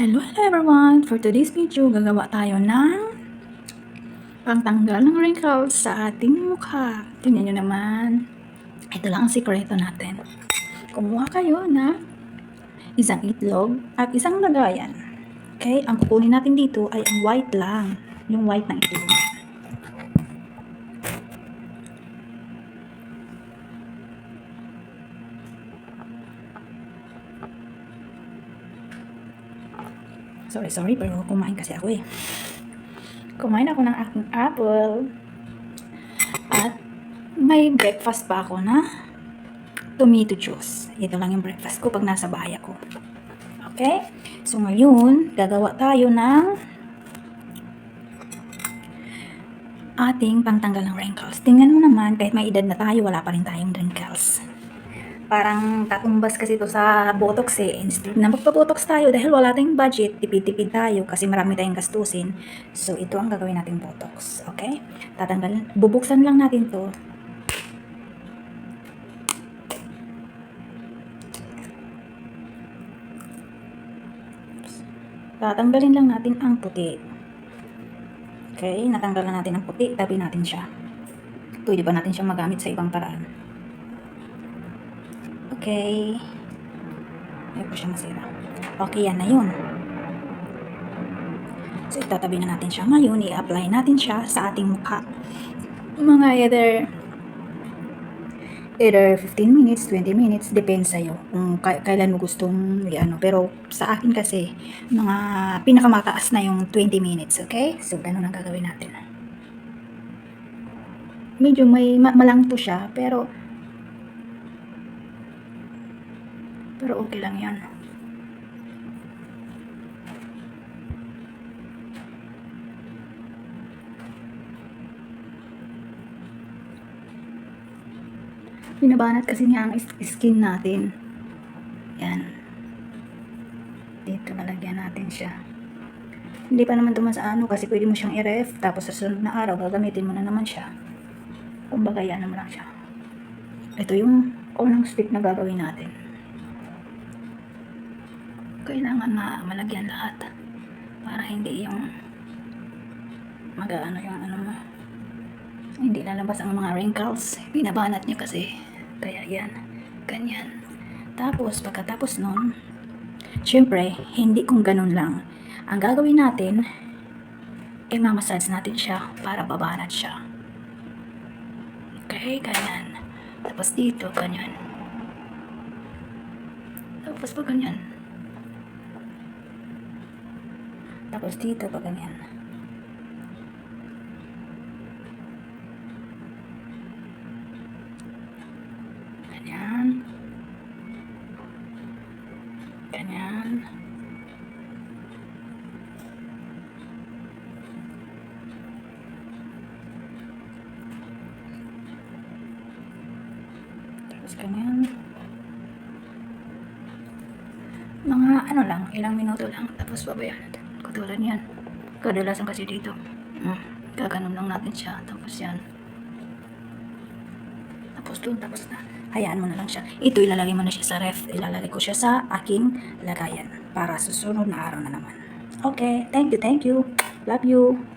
Hello, hello everyone! For today's video, gagawa tayo ng pangtanggal ng wrinkles sa ating mukha. Tingnan nyo naman. Ito lang ang sikreto natin. Kumuha kayo na isang itlog at isang lagayan. Okay? Ang kukunin natin dito ay ang white lang. Yung white ng itlog. Sorry, sorry, pero kumain kasi ako eh. Kumain ako ng aking apple. At may breakfast pa ako na tomato juice. Ito lang yung breakfast ko pag nasa bahay ako. Okay? So ngayon, gagawa tayo ng ating pangtanggal ng wrinkles. Tingnan mo naman, kahit may edad na tayo, wala pa rin tayong wrinkles parang tatumbas kasi ito sa botox eh. Instead na magpa-botox tayo dahil wala tayong budget, tipid-tipid tayo kasi marami tayong gastusin. So, ito ang gagawin nating botox. Okay? Tatanggal, bubuksan lang natin to. Tatanggalin lang natin ang puti. Okay, natanggal na natin ang puti, tabi natin siya. Pwede pa natin siya magamit sa ibang paraan. Okay. Ayaw ko siya masira. Okay, yan na yun. So, itatabi na natin siya ngayon. I-apply natin siya sa ating mukha. Mga either either 15 minutes, 20 minutes, depende sa'yo kung ka- kailan mo gustong ano. Pero sa akin kasi, mga pinakamataas na yung 20 minutes, okay? So, ganun ang gagawin natin. Medyo may ma- malangto siya, pero Pero okay lang yan. Binabanat kasi niya ang skin natin. Yan. Dito nalagyan natin siya. Hindi pa naman tumas ano kasi pwede mo siyang i-ref tapos sa sunod na araw gagamitin mo na naman siya. Kumbaga yan naman lang siya. Ito yung unang step na gagawin natin kailangan na malagyan lahat para hindi yung mag-ano yung ano mo. Hindi lalabas ang mga wrinkles. Binabanat niya kasi. Kaya yan. Ganyan. Tapos pagkatapos nun syempre hindi kung ganun lang. Ang gagawin natin i-massage natin siya para babanat siya. Okay? Ganyan. Tapos dito ganyan. Tapos pag ganyan Tapos dito pa ganyan. Ganyan. Tapos ganyan. Mga ano lang, ilang minuto lang. Tapos babayan natin. Katulad yan. Kadalasan kasi dito. Hmm. Gaganon lang natin siya. Tapos yan. Tapos doon. Tapos na. Hayaan mo na lang siya. Ito ilalagay mo na siya sa ref. Ilalagay ko siya sa aking lagayan. Para susunod na araw na naman. Okay. Thank you. Thank you. Love you.